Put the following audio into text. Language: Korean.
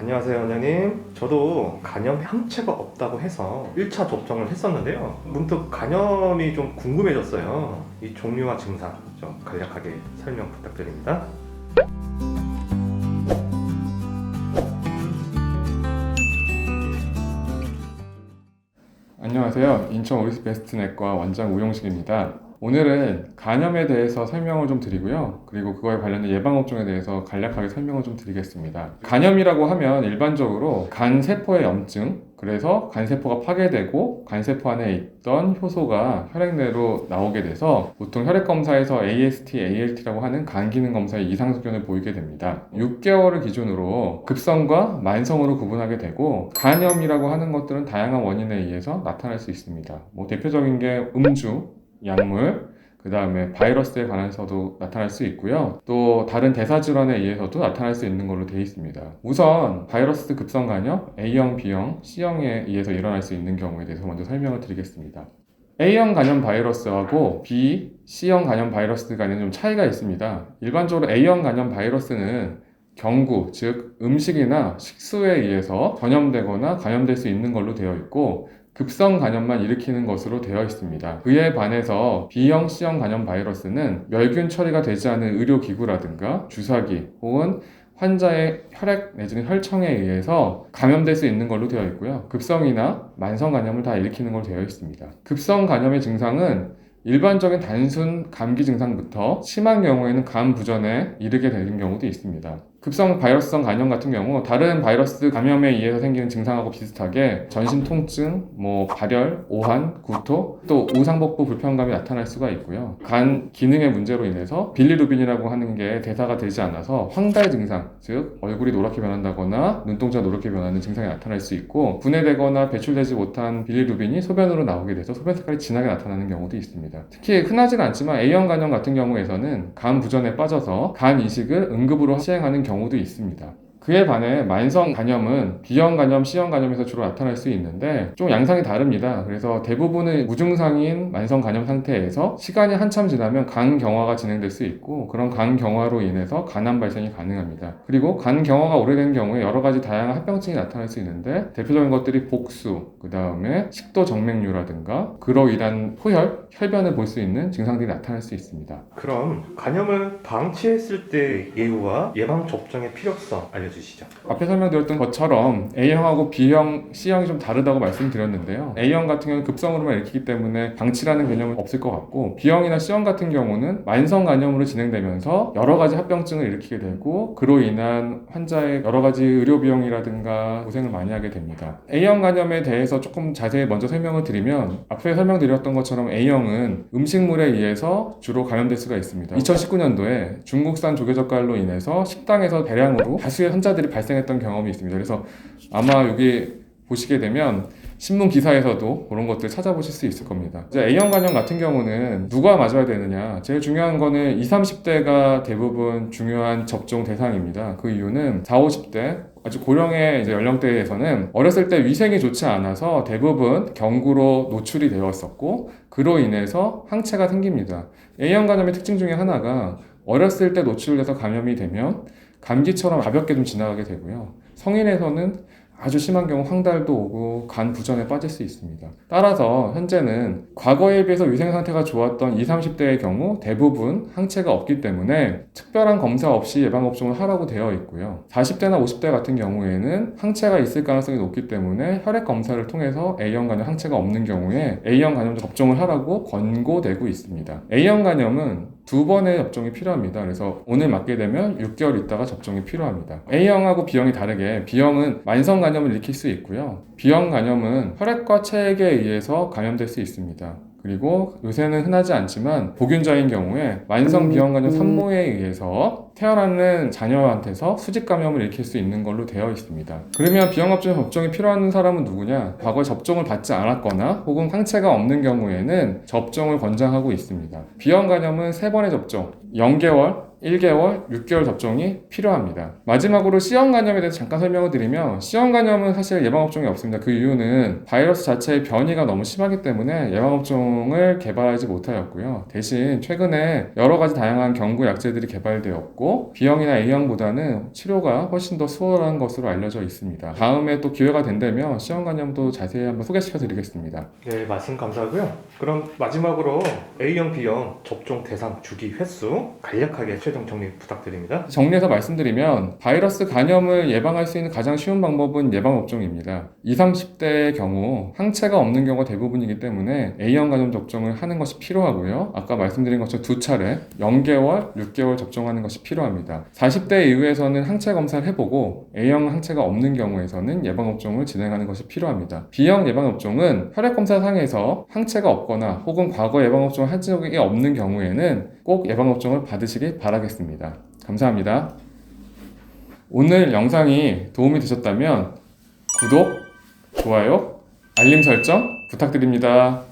안녕하세요, 원장님. 저도 간염 항체가 없다고 해서 1차 접종을 했었는데요. 문득 간염이 좀 궁금해졌어요. 이 종류와 증상 좀 간략하게 설명 부탁드립니다. 안녕하세요. 인천 오리스 베스트넷과 원장 우용식입니다. 오늘은 간염에 대해서 설명을 좀 드리고요. 그리고 그거에 관련된 예방 업종에 대해서 간략하게 설명을 좀 드리겠습니다. 간염이라고 하면 일반적으로 간 세포의 염증, 그래서 간세포가 파괴되고 간세포 안에 있던 효소가 혈액 내로 나오게 돼서 보통 혈액 검사에서 AST, ALT라고 하는 간 기능 검사에 이상 소견을 보이게 됩니다. 6개월을 기준으로 급성과 만성으로 구분하게 되고 간염이라고 하는 것들은 다양한 원인에 의해서 나타날 수 있습니다. 뭐 대표적인 게 음주, 약물, 그 다음에 바이러스에 관해서도 나타날 수 있고요. 또 다른 대사 질환에 의해서도 나타날 수 있는 걸로 되어 있습니다. 우선 바이러스 급성 간염 A형, B형, C형에 의해서 일어날 수 있는 경우에 대해서 먼저 설명을 드리겠습니다. A형 간염 바이러스하고 B, C형 간염 바이러스 간에는 좀 차이가 있습니다. 일반적으로 A형 간염 바이러스는 경구, 즉 음식이나 식수에 의해서 전염되거나 감염될 수 있는 걸로 되어 있고 급성 간염만 일으키는 것으로 되어 있습니다. 그에 반해서 B형, C형 간염 바이러스는 멸균 처리가 되지 않은 의료기구라든가 주사기 혹은 환자의 혈액 내지는 혈청에 의해서 감염될 수 있는 걸로 되어 있고요. 급성이나 만성 간염을 다 일으키는 걸로 되어 있습니다. 급성 간염의 증상은 일반적인 단순 감기 증상부터 심한 경우에는 간 부전에 이르게 되는 경우도 있습니다. 급성 바이러스성 간염 같은 경우 다른 바이러스 감염에 의해서 생기는 증상하고 비슷하게 전신 통증, 뭐 발열, 오한, 구토, 또 우상복부 불편감이 나타날 수가 있고요. 간 기능의 문제로 인해서 빌리루빈이라고 하는 게 대사가 되지 않아서 황달 증상, 즉 얼굴이 노랗게 변한다거나 눈동자 노랗게 변하는 증상이 나타날 수 있고 분해되거나 배출되지 못한 빌리루빈이 소변으로 나오게 돼서 소변 색깔이 진하게 나타나는 경우도 있습니다. 특히 흔하지는 않지만 A형 간염 같은 경우에서는 간 부전에 빠져서 간 이식을 응급으로 시행하는 경우도 있습니다. 그에 반해 만성 간염은 B형 간염, C형 간염에서 주로 나타날 수 있는데 좀 양상이 다릅니다. 그래서 대부분은 무증상인 만성 간염 상태에서 시간이 한참 지나면 간 경화가 진행될 수 있고 그런 간 경화로 인해서 간암 발생이 가능합니다. 그리고 간 경화가 오래된 경우에 여러 가지 다양한 합병증이 나타날 수 있는데 대표적인 것들이 복수, 그 다음에 식도 정맥류라든가 그로 인한 포혈, 혈변을 볼 수 있는 증상들이 나타날 수 있습니다. 그럼 간염을 방치했을 때 예후와 예방 접종의 필요성 알려주 시죠. 앞에 설명드렸던 것처럼 A형하고 B형, C형이 좀 다르다고 말씀드렸는데요. A형 같은 경우는 급성으로만 일으키기 때문에 방치라는 개념은 없을 것 같고 B형이나 C형 같은 경우는 만성 간염으로 진행되면서 여러 가지 합병증을 일으키게 되고 그로 인한 환자의 여러 가지 의료 비용이라든가 고생을 많이 하게 됩니다. A형 간염에 대해서 조금 자세히 먼저 설명을 드리면 앞에 설명드렸던 것처럼 A형은 음식물에 의해서 주로 감염될 수가 있습니다. 2019년도에 중국산 조개젓갈로 인해서 식당에서 대량으로 다수의 환자들이 발생했던 경험이 있습니다. 그래서 아마 여기 보시게 되면 신문 기사에서도 그런 것들 찾아보실 수 있을 겁니다. 이제 A형 간염 같은 경우는 누가 맞아야 되느냐? 제일 중요한 거는 20, 30대가 대부분 중요한 접종 대상입니다. 그 이유는 40, 50대 아주 고령의 이제 연령대에서는 어렸을 때 위생이 좋지 않아서 대부분 경구로 노출이 되었었고 그로 인해서 항체가 생깁니다. A형 간염의 특징 중에 하나가 어렸을 때 노출돼서 감염이 되면 감기처럼 가볍게 좀 지나가게 되고요. 성인에서는 아주 심한 경우 황달도 오고 간 부전에 빠질 수 있습니다. 따라서 현재는 과거에 비해서 위생 상태가 좋았던 20, 30대의 경우 대부분 항체가 없기 때문에 특별한 검사 없이 예방 접종을 하라고 되어 있고요. 40대나 50대 같은 경우에는 항체가 있을 가능성이 높기 때문에 혈액 검사를 통해서 A형 간염 항체가 없는 경우에 A형 간염 접종을 하라고 권고되고 있습니다. A형 간염은 두 번의 접종이 필요합니다. 그래서 오늘 맞게 되면 6개월 있다가 접종이 필요합니다. A형하고 B형이 다르게 B형은 만성 간염을 일으킬 수 있고요. B형 간염은 혈액과 체액에 의해서 감염될 수 있습니다. 그리고 요새는 흔하지 않지만 보균자인 경우에 만성 B형 간염 산모에 의해서 태어나는 자녀한테서 수직 감염을 일으킬 수 있는 걸로 되어 있습니다. 그러면 접종 접종이 필요한 사람은 누구냐? 과거에 접종을 받지 않았거나 혹은 항체가 없는 경우에는 접종을 권장하고 있습니다. B형 간염은 세 번의 접종, 0개월, 1개월, 6개월 접종이 필요합니다. 마지막으로 C형 간염에 대해서 잠깐 설명을 드리면 C형 간염은 사실 예방업종이 없습니다. 그 이유는 바이러스 자체의 변이가 너무 심하기 때문에 예방업종을 개발하지 못하였고요. 대신 최근에 여러 가지 다양한 경구 약제들이 개발되었고 B형이나 A형보다는 치료가 훨씬 더 수월한 것으로 알려져 있습니다. 다음에 또 기회가 된다면 C형 간염도 자세히 한번 소개시켜 드리겠습니다. 네, 말씀 감사하고요. 그럼 마지막으로 A형, B형 접종 대상 주기 횟수 간략하게 최종 정리 부탁드립니다. 정리해서 말씀드리면 바이러스 간염을 예방할 수 있는 가장 쉬운 방법은 예방업종입니다. 20, 30대의 경우 항체가 없는 경우가 대부분이기 때문에 A형 간염 접종을 하는 것이 필요하고요. 아까 말씀드린 것처럼 두 차례 0개월, 6개월 접종하는 것이 필요합니다. 40대 이후에서는 항체 검사를 해보고 A형 항체가 없는 경우에서는 예방업종을 진행하는 것이 필요합니다. B형 예방업종은 혈액 검사상에서 항체가 없거나 혹은 과거 예방업종을 한 적이 없는 경우에는 꼭 예방업종을 받으시길 바라겠습니다. 감사합니다. 오늘 영상이 도움이 되셨다면 구독, 좋아요, 알림 설정 부탁드립니다.